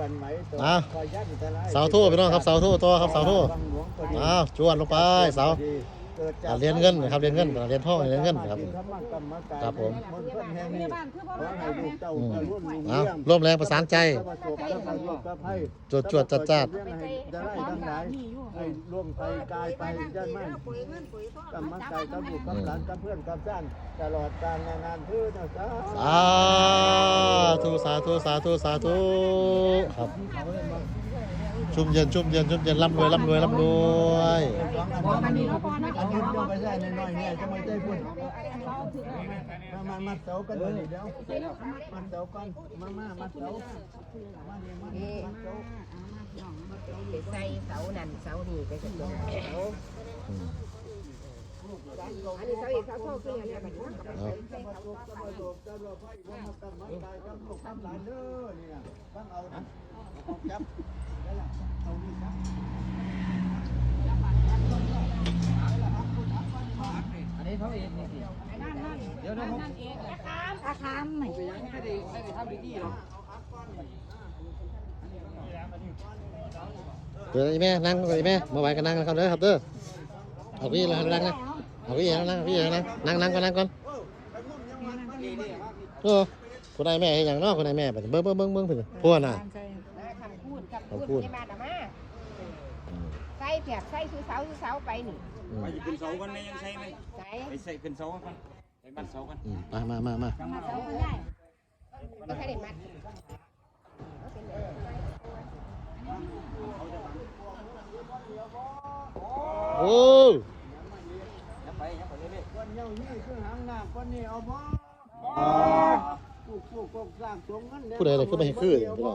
กันไหมตัวอะ คอยยัดอยู่แต่ละเสาโทพี่น้องครับเสาโทต่อครับเสาโทบังหลวงก็ดีอ้าวจวนลงไปเสาเกิดจากอะเรียนเงินครับเรียนเงินเรียนทองเรียนเงินครับธรรมะกรรมกายครับผมมนต์เพิ่นแห่งนี้ขอให้ลูกเจ้าอืมจะร่วมลุงเอาเรื่องร่วมแรงประสานใจประสบกับประโยชน์กับให้จวดจวดจัดจัดให้จะได้ทั้งหลายให้ร่วมไปกายไปยันมั่นกรรมกายกับลูกกับหลานกับเพื่อนกับจ้านตลอดกาลนานๆเพื่อนะจ๊ะสาธุสาธุสาธุสาธุครับ ชุ่มเย็นชุ่มเย็นชุ่มเย็นร่ำรวยร่ำรวยร่ำรวยอันนี้จะไปได้น้อยเนี่ยจะไม่ได้พูดมามาเสากันเดี๋ยวเดี๋ยวมาเสากันมามามาเสามาเนี่ยมาเสาใส่เสานั่นเสานี่ไปกันเลยเสาอืมอันนี้เสาอีกเสาโซ่ขึ้นเนี่ยแบบนี้เอาจะมาโศกจะมาโศกจะรอไฟว่ากรรมกายกับลูกกับหลานเด้อเนี่ยต้องเอานะเอาจับได้ละเอานี่ครับอันนี้เขาเองนี่เดี๋ยวผมอาคามไม่ได้ไม่ได้ทำดีๆหรอกเดี๋ยวแม่นั่งไอ้แม่มาไหวกันนั่งนะครับเด้อครับเด้อเอาพี่เลยนั่งนะเอาพี่นั่งพี่นั่งนั่งนั่งก่อนนั่งก่อนเออคนนายแม่เห็นอย่างนอกคนนายแม่ไปเบิ้งเบิ้งเบิ้งเบิ้งถึงพวกน่ะำพูดคำพูดที่มาดมาใส่แผบใส่ซื้อเสาซื้อเสาไปนี่อืมไปขึ้นเสากันไหมยังใช่ไหมใส่ไปใส่ขึ้นเสากันไปมัดเสากันอืมมามามามามาเสาก็ได้ไม่ใช่ได้มัดโอ้ยับไปยับไปเรื่อยคนเย้านี่คือหางหน้าคนนี้เอาบ่ ผู้ผู้กสร้างสงเงินผู้ใดเลยขึ้นมาให้คือพี่น้องบ่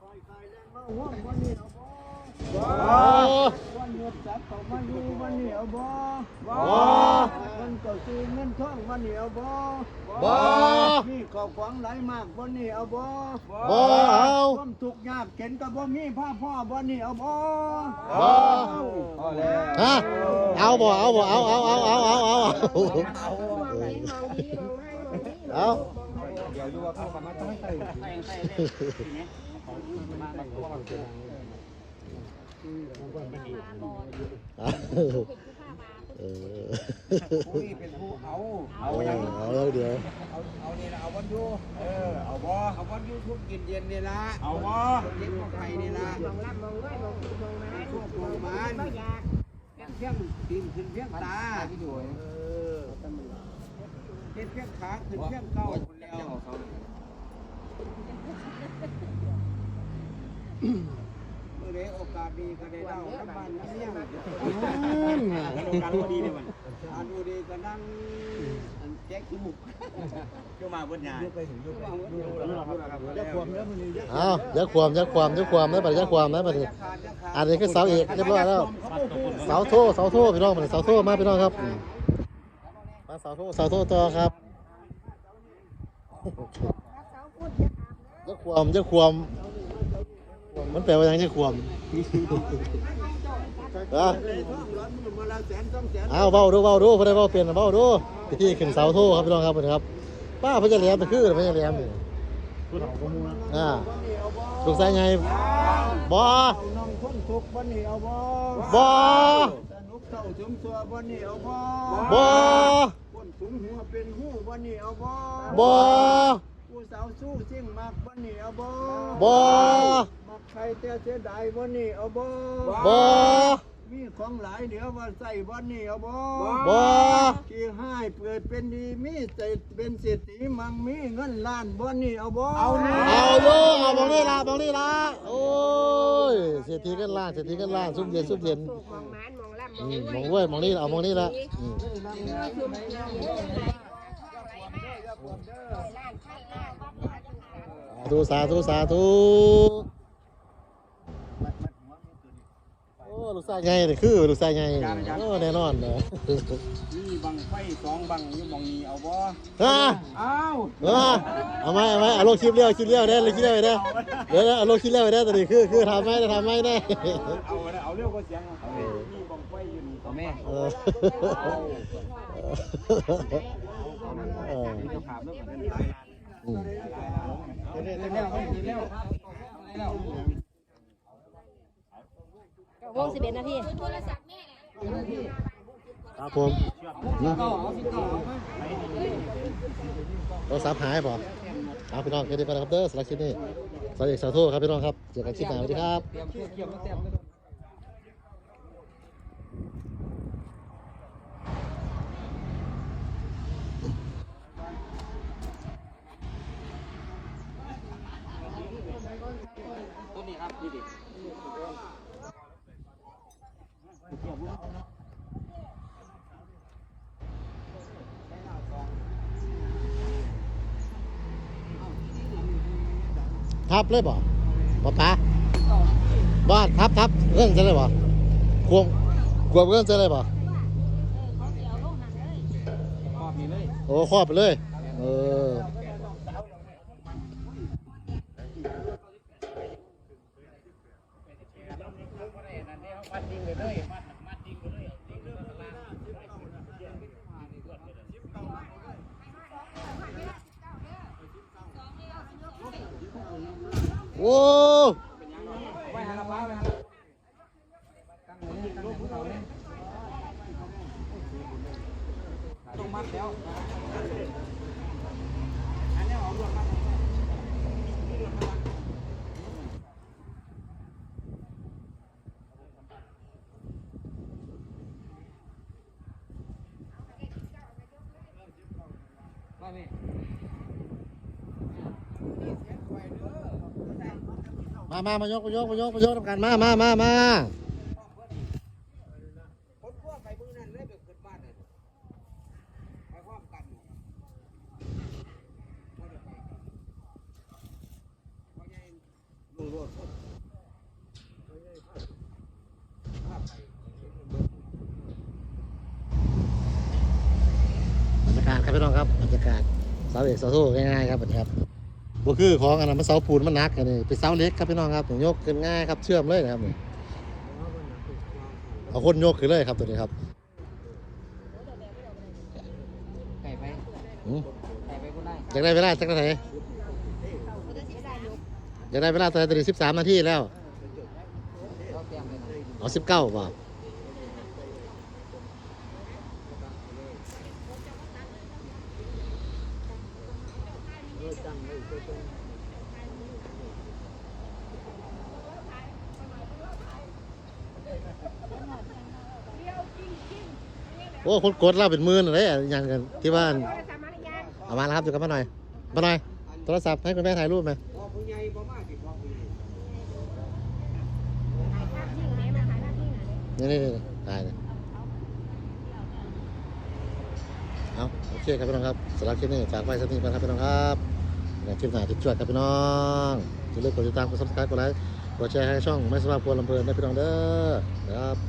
คอยคายแรงมาห่วงคนนี้เอาบ่โอ้วันเงินจับเขามาอยู่วันนี้เอาบ่บ่มันก็ซื้อเงินทองวันนี้เอาบ่บ่มีข้าวของไหลมากวันนี้เอาบ่บ่เอาความทุกข์ยากเข็นก็บ่มีพ่อพ่อวันนี้เอาบ่บ่พอแล้วฮะเอาบ่เอาบ่เอาเอาเอาเอาเอาเอา เอาเอาเดี๋ยวดูว่าเขาประมาณต้องให้ใส่ใส่ใส่เนี่ยมามาตัวมาตัวเออผู้นี่เป็นผู้เอาเอาเอาอย่างเอาแล้วเดี๋ยวเอาเอานี่ละเอาวันยูเออเอาบ่เอาวันยูทุกกินเย็นนี่ละเอาบ่เย็นพวกไข่นี่ละมองรับมองด้วยมองมองมาพวกโรงพยาบาลก็อยากเพียงตีนขึ้นเพียงตาที่ดู เออเพียงเพียงขาขึ้นเพียงเก้าคนแล้ว เมื่อไรโอกาสดีก็ได้เล่าน้ำบ้านน้ำเมี่ยงโอกาสพอดีเลยมันอาดูดีก็นั่งแจ๊กขี้หมุกก็มาบนยาไปถึงยุคยุคแล้วครับจะความแล้วมันนี่จะเอาอย่าความอย่าความอย่าความนะบัดย่าความนะบัดอันนี้คือเสาเอกเรียบร้อยแล้วเสาโทเสาโทพี่น้องมาเสาโทมาพี่น้องครับ อาเสาโทเสาวโทษต่อครับอย่าความอย่าความ มันแปลว่ายังอย่าความเอ้าเบ้าละแสนสองแสนเบาดูเบาดูเพื่อนเบาเปลี่ยนเบาดูที่ขึ้นเสาโทครับพี่น้องครับครับ ป้าพื่อนจะเลี้ยงแต่คือพื่อนจะเลี้ยงนี่อ่าลูกชายไงบอเอาน้องคนทุกข์วันนี้เอาบ่บอสนุกเท่าสมตัววันนี้เอาบ่บอ คนสูงหัวเป็นหูวันนี้เอาบ่บอผู้สาวสู้ซิ่งมากวันนี้เอาบ่บอมักใครแต่เสียดายวันนี้เอาบ่บอ มีของหลายเดี๋ยวว่าใส่วันนี้เอาบ่บอที่ให้เปิดเป็นดีมีเศรษเป็นเศรษฐีมังมีเงินล้านวันนี้เอาบ่เอานี่เอาลูกเอามองนี่ละมองนี่ละโอ้ยเศรษฐีกันล่างเศรษฐีกันล่างซุ่มเย็นซุ่มเย็นมองมานมองรับมองอืมด้วยมองเว้ยมองนี่เอามองนี่ละอืมสาธุสาธุสาธุโอ้ ลูกชายไงนี่คือลูกชายไงโอ้แน่นอนเนอะนี่บังไฟสองบังอยู่มองนี้เอาบ่ฮะอ้าวเออเอาไหมเอาไหมเอาลงคลิปเลี้ยวคลิปเลี้ยวได้เลยคลิปเลี้ยวได้เดี๋ยวนะเอาลงคลิปเลี้ยวได้ตอนนี้คือคือทำไหมได้ทำไหมได้เอาเอาเร็วก็เสียงเอานี่บังไฟอยู่นี่ต่อแม่เออเออนี่ก็ถามแล้วเหมือ โมเอาวงสิบเอ็ดนาทีครับผมนะโทรศัพท์หายป่ะเอาพี่น้องแค่นี้ก่อนนะครับเด้อสลักชิ้นี้สวัสดีสาวทูครับพี่น้องครับเจอกันคลิปหน้าสวัสดีครับ เตรียมเกี่ยวมาเตรียมเลย ตัวนี้ครับนี่ดิ ทับเลยบ่บ่ป้าบ้านทับทับเรื่องจะเลยบ่ควงควงเรื่องจะเลยบ่ครอบนี่เลยโอ้ครอบไปเลย เออ โอ้ ไปหาละป้าไปหาตั้งเลยตั้งเลยพวกเราเลยต้ องมัดแล้วอันนี้ออกรวดมัด ว่ามามามายกมายกมายกมายกทำกันมามามามาคนพวกไปมือนั่นเลยไปขึ้นบ้ารมกันบ่ได้ไปกันเพราะไงลุงโลดคนเพราะไงพาพาปเห็นเบิ่งบรรยากาศครับพี่น้องครับบรรยากาศสาเอกสาโทง่ายๆครับบัดนี้ครับ บ่คือของอันนั้นมันเสาปูนมันหนักอันนี้เป็นเสาเล็กครับพี่น้องครับยกขึ้นง่ายครับเชื่อมเลยนะครับนี่เอาคนยกขึ้นเลยครับตัวนี้ครับไก่ไปหืมไก่ไปก็ได้อยากได้เวลาจักเท่าไหร่อยากได้เวลาเท่าไหร่ตอนนี้สิบสามนาทีแล้วเอาสิบเก้าบ่า โอ้คนกดเราเป็นหมื่นเลยอย่างกันที่บ้านเอามาแล้วครับอยู่กับมาหน่อยมาหน่อยโทรศัพท์ให้คุณแม่ถ่ายรูปไหมนี่นี่นี่ถ่ายเลยเอาโอเคครับพี่น้องครับสำหรับคลิปนี้ฝากไว้สักนิดก่อนครับพี่น้องครับ ในคลิปหน้าจะจวยกับพี่น้องอย่าลืมกดติดตามกดซับสไครต์กดไลค์กดแชร์ให้ช่องไม่สมาพวรลำเพลินนะพี่น้องเด้อครับ